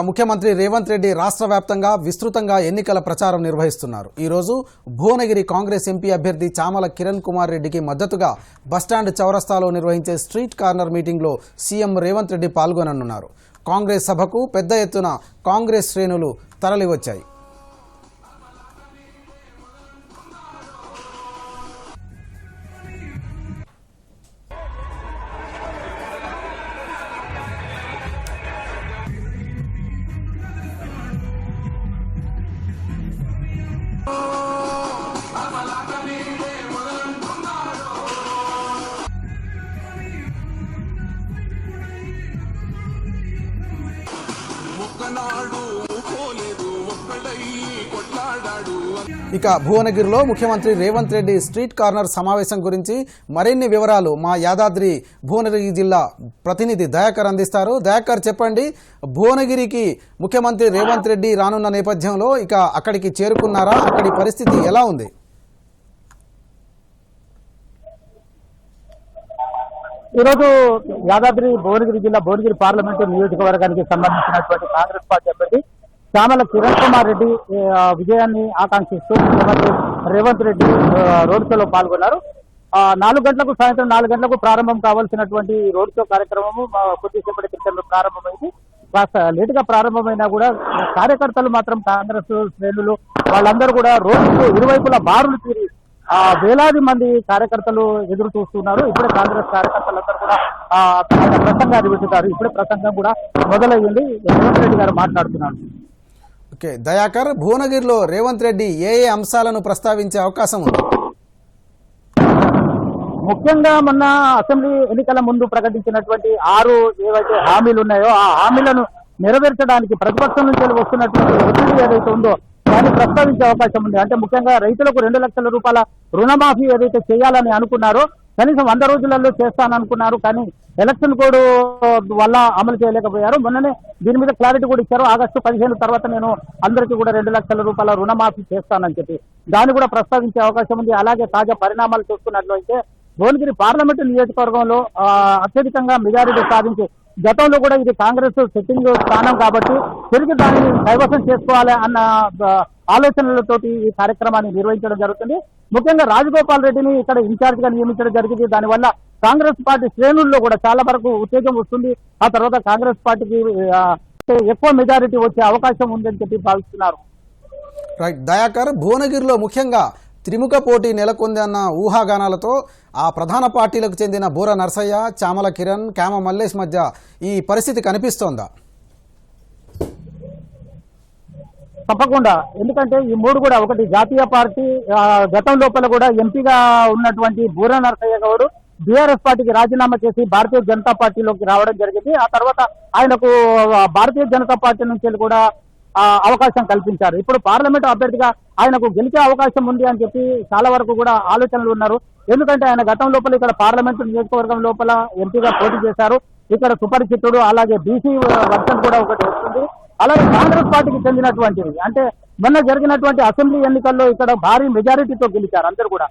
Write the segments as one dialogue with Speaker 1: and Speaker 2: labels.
Speaker 1: ముఖ్యమంత్రి రేవంత్ రెడ్డి రాష్ట్ర వ్యాప్తంగా విస్తృతంగా ఎన్నికల ప్రచారం నిర్వహిస్తున్నారు. ఈరోజు భువనగిరి కాంగ్రెస్ ఎంపీ అభ్యర్థి చామల కిరణ్ కుమార్ రెడ్డికి మద్దతుగా బస్టాండ్ చౌరస్తాలో నిర్వహించే స్ట్రీట్ కార్నర్ మీటింగ్లో సీఎం రేవంత్ రెడ్డి పాల్గొననున్నారు. కాంగ్రెస్ సభకు పెద్ద ఎత్తున కాంగ్రెస్ శ్రేణులు తరలివచ్చాయి.
Speaker 2: పోలేదు ఒక్కడై కొట్లాడాడు.
Speaker 1: ఇక భువనగిరిలో ముఖ్యమంత్రి రేవంత్ రెడ్డి స్ట్రీట్ కార్నర్ సమావేశం గురించి మరిన్ని వివరాలు మా యాదాద్రి భువనగిరి జిల్లా ప్రతినిధి దయాకర్ అందిస్తారు. దయాకర్ చెప్పండి భువనగిరికి ముఖ్యమంత్రి రేవంత్ రెడ్డి రానున్న నేపథ్యంలో ఇక అక్కడికి చేరుకున్నారా? అక్కడి పరిస్థితి ఎలా ఉంది?
Speaker 3: ఈరోజు యాదాద్రి భువనగిరి జిల్లా భువనగిరి పార్లమెంటు నియోజకవర్గానికి సంబంధించినటువంటి కాంగ్రెస్ పార్టీ అభ్యర్థి చామల కిరణ్ కుమార్ రెడ్డి విజయాన్ని ఆకాంక్షిస్తూ ముఖ్యమంత్రి రేవంత్ రెడ్డి రోడ్ షోలో పాల్గొన్నారు. నాలుగు గంటలకు సాయంత్రం నాలుగు గంటలకు ప్రారంభం కావాల్సినటువంటి రోడ్ షో కార్యక్రమము కొద్దిసేపటి క్రితం ప్రారంభమైంది. కాస్త లేట్గా ప్రారంభమైనా కూడా కార్యకర్తలు మాత్రం కాంగ్రెస్ శ్రేణులు వాళ్ళందరూ కూడా రోడ్డు ఇరువైపులా బారులు తీరి ఆ వేలాది మంది కార్యకర్తలు ఎదురు చూస్తున్నారు. ఇప్పుడే కాంగ్రెస్ కార్యకర్తలందరూ కూడా ప్రసంగాన్ని వింటున్నారు. ఇప్పుడే ప్రసంగం కూడా మొదలయ్యింది. రేవంత్ రెడ్డి గారు మాట్లాడుతున్నారు.
Speaker 1: ఓకే దయాకర్ భువనగిరిలో రేవంత్ రెడ్డి ఏ ఏ అంశాలను ప్రస్తావించే అవకాశం ఉంది?
Speaker 3: ముఖ్యంగా మొన్న అసెంబ్లీ ఎన్నికల ముందు ప్రకటించినటువంటి ఆరు ఏవైతే హామీలు ఉన్నాయో ఆ హామీలను నెరవేర్చడానికి ప్రతిపక్షం నుంచి వస్తున్నటువంటి ఒత్తిడి ఏదైతే ఉందో దాన్ని ప్రస్తావించే అవకాశం ఉంది. అంటే ముఖ్యంగా రైతులకు రెండు లక్షల రూపాయల రుణమాఫీ ఏదైతే చేయాలని అనుకున్నారో కనీసం వంద రోజులలో చేస్తాననుకున్నారు. కానీ ఎలక్షన్ కోడ్ వల్ల అమలు చేయలేకపోయారు. మొన్ననే దీని మీద క్లారిటీ కూడా ఇచ్చారు. ఆగస్టు పదిహేను తర్వాత నేను అందరికీ కూడా రెండు లక్షల రూపాయల రుణమాఫీ చేస్తానని చెప్పి. దాన్ని కూడా ప్రస్తావించే అవకాశం ఉంది. అలాగే తాజా పరిణామాలు చూస్తున్నట్లయితే భువనగిరి పార్లమెంటు నియోజకవర్గంలో అత్యధికంగా మెజారిటీ సాధించి గతంలో కూడా ఇది కాంగ్రెస్ సెట్టింగ్ స్థానం కాబట్టి తిరిగి దాన్ని కైవసం చేసుకోవాలి అన్న ఆలోచనలతోటి ఈ కార్యక్రమాన్ని నిర్వహించడం జరుగుతుంది. ముఖ్యంగా రాజగోపాల్ రెడ్డిని ఇక్కడ ఇన్ఛార్జ్గా నియమించడం జరిగింది. దానివల్ల కాంగ్రెస్ పార్టీ శ్రేణుల్లో కూడా చాలా వరకు ఉత్తేజం వస్తుంది. ఆ తర్వాత కాంగ్రెస్ పార్టీకి ఎక్కువ మెజారిటీ వచ్చే అవకాశం ఉందని చెప్పి భావిస్తున్నారు.
Speaker 1: రైట్. దయాకర్ భువనగిరిలో ముఖ్యంగా త్రిముఖ పోటీ నెలకొంది అన్న ఊహాగానాలతో ఆ ప్రధాన పార్టీలకు చెందిన బూర నర్సయ్య చామల కిరణ్ క్యామ మల్లేష్ మధ్య ఈ పరిస్థితి కనిపిస్తోందా?
Speaker 3: తప్పకుండా. ఎందుకంటే ఈ మూడు కూడా ఒకటి జాతీయ పార్టీ ఆ, గతం లోపల కూడా ఎంపీగా ఉన్నటువంటి బూర నరసయ్య గౌడ్ బీఆర్ఎస్ పార్టీకి రాజీనామా చేసి భారతీయ జనతా పార్టీలోకి రావడం జరిగింది. ఆ తర్వాత ఆయనకు భారతీయ జనతా పార్టీ నుంచి కూడా అవకాశం కల్పించారు. ఇప్పుడు పార్లమెంట్ అభ్యర్థిగా ఆయనకు గెలిచే అవకాశం ఉంది అని చెప్పి చాలా వరకు కూడా ఆలోచనలు ఉన్నారు. ఎందుకంటే ఆయన గతం లోపల ఇక్కడ పార్లమెంటు నియోజకవర్గం లోపల ఎంపీగా పోటీ చేశారు. ఇక్కడ సుపరిచితుడు అలాగే బీసీ వర్షన్ కూడా ఒకటి వస్తుంది. అలాగే కాంగ్రెస్ పార్టీకి చెందినటువంటివి అంటే మొన్న జరిగినటువంటి అసెంబ్లీ ఎన్నికల్లో ఇక్కడ భారీ మెజారిటీతో గెలిచారు అందరు కూడా.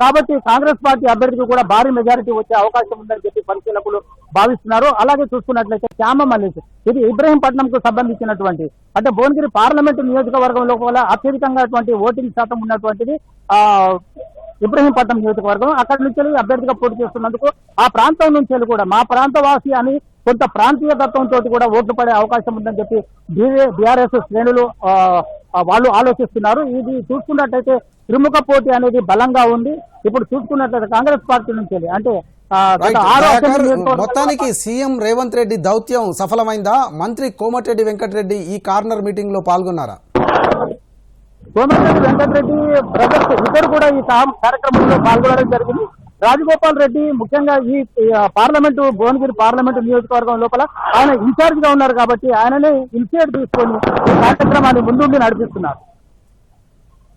Speaker 3: కాబట్టి కాంగ్రెస్ పార్టీ అభ్యర్థికి కూడా భారీ మెజారిటీ వచ్చే అవకాశం ఉందని చెప్పి పరిశీలకులు భావిస్తున్నారు. అలాగే చూసుకున్నట్లయితే శ్యామ మల్లేష్ ఇది ఇబ్రహీంపట్నం కు సంబంధించినటువంటి అంటే భువనగిరి పార్లమెంటు నియోజకవర్గం లోపల అత్యధికంగా ఓటింగ్ శాతం ఉన్నటువంటిది ఆ ఇబ్రహీంపట్నం నియోజకవర్గం. అక్కడి నుంచి అభ్యర్థిగా పోటీ చేస్తున్నందుకు ఆ ప్రాంతం నుంచి వెళ్ళి కూడా మా ప్రాంతవాసి అని కొంత ప్రాంతీయ తత్వంతో కూడా ఓట్లు పడే అవకాశం ఉందని చెప్పి బీఆర్ఎస్ శ్రేణులు వాళ్ళు ఆలోచిస్తున్నారు. ఇది చూసుకున్నట్టయితే త్రిముఖ పోటీ అనేది బలంగా ఉంది. ఇప్పుడు చూసుకున్నట్లయితే కాంగ్రెస్ పార్టీ నుంచి అంటే
Speaker 1: మొత్తానికి సీఎం రేవంత్ రెడ్డి దౌత్యం సఫలమైందా? మంత్రి కోమటిరెడ్డి వెంకటరెడ్డి ఈ కార్నర్ మీటింగ్లో పాల్గొన్నారా?
Speaker 3: సోమిరెడ్డి వెంకటరెడ్డి బ్రదర్స్ ఇద్దరు కూడా ఈ కార్యక్రమంలో పాల్గొనడం జరిగింది. రాజగోపాల్ రెడ్డి ముఖ్యంగా ఈ పార్లమెంటు భువనగిరి పార్లమెంటు నియోజకవర్గం లోపల ఆయన ఇన్ఛార్జ్గా ఉన్నారు కాబట్టి ఆయననే ఇనిషియేట్ తీసుకొని కార్యక్రమాన్ని ముందుండి నడిపిస్తున్నారు.